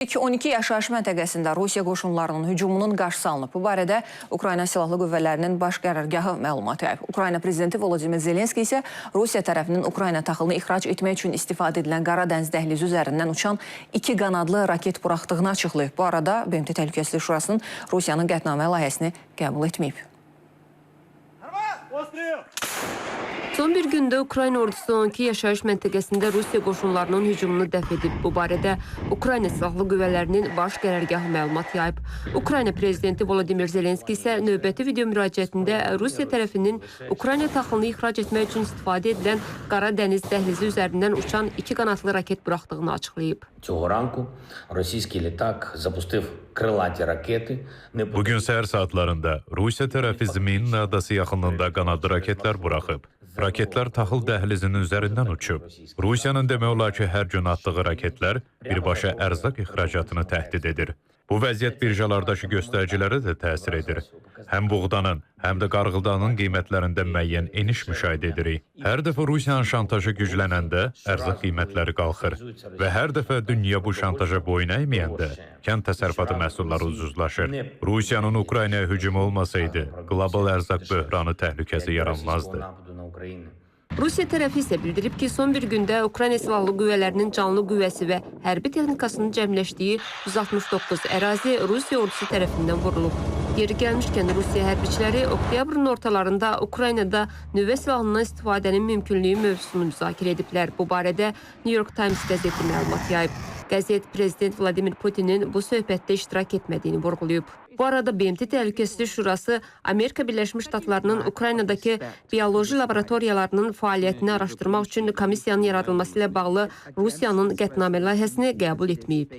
12 yaşayış məntəqəsində Rusiya qoşunlarının hücumunun qarşısı alınıb. Bu barədə Ukrayna Silahlı Qüvvələrinin baş qərargahı məlumat yayıb. Ukrayna prezidenti Volodimir Zelenski isə Rusiya tərəfinin Ukrayna taxılını ixrac etmək üçün istifadə edilən Qara Dəniz dəhlizi üzərindən uçan iki qanadlı raket buraxdığını açıqlayıb. Bu arada BMT Təhlükəsizlik Şurasının Rusiyanın qətnamə layihəsini qəbul etməyib. Son bir gündə Ukrayna ordusu 12 yaşayış məntəqəsində Rusiya qoşunlarının hücumunu dəf edib. Bu barədə Ukrayna Silahlı Qüvvələrinin baş qərargahı məlumat yayıb. Ukrayna prezidenti Volodimir Zelenski isə növbəti video müraciətində Rusiya tərəfinin Ukrayna taxılını ixrac etmək üçün istifadə edilən Qara dəniz dəhlizi üzərindən uçan iki qanadlı raket buraxdığını açıqlayıb. Bu gün səhər saatlarında Rusiya tərəfi Zminna adası yaxınlığında qanadlı raketlər buraxıb. Raketlər taxıl dəhlizinin üzərindən uçub. Rusiyanın demək olar ki, hər gün atdığı raketlər birbaşa ərzaq ixracatını təhdid edir. Bu vəziyyət birjalardakı göstəricilərə də təsir edir. Həm buğdanın, həm də qarğıdanın qiymətlərində müəyyən eniş müşahidə edirik. Hər dəfə Rusiyanın şantajı güclənəndə ərzaq qiymətləri qalxır və hər dəfə dünya bu şantaja boyun əyməyəndə kənd təsərrüfatı məhsulları ucuzlaşır. Rusiyanın Ukraynaya hücumu olmasaydı, qlobal ərzaq böhranı təhlükəsi yaranmazdı. Rusiya tərəfi isə bildirib ki, son bir gündə Ukrayna Silahlı Qüvvələrinin canlı qüvvəsi və hərbi texnikasının cəmləşdiyi 169 ərazi Rusiya ordusu tərəfindən vurulub. Yeri gəlmişkən Rusiya hərbiçiləri oktyabrın ortalarında Ukraynada nüvə silahından istifadənin mümkünlüyü mövzusunu müzakirə ediblər. Bu barədə New York Times qəzeti məlumat yayıb. Qəzet prezident Vladimir Putinin bu söhbətdə iştirak etmədiyini vurğulayıb. Bu arada BMT Təhlükəsizlik Şurası Amerika Birləşmiş Ştatlarının Ukraynadakı bioloji laboratoriyalarının fəaliyyətini araşdırmaq üçün komissiyanın yaradılması ilə bağlı Rusiyanın qətnamə layihəsini qəbul etməyib.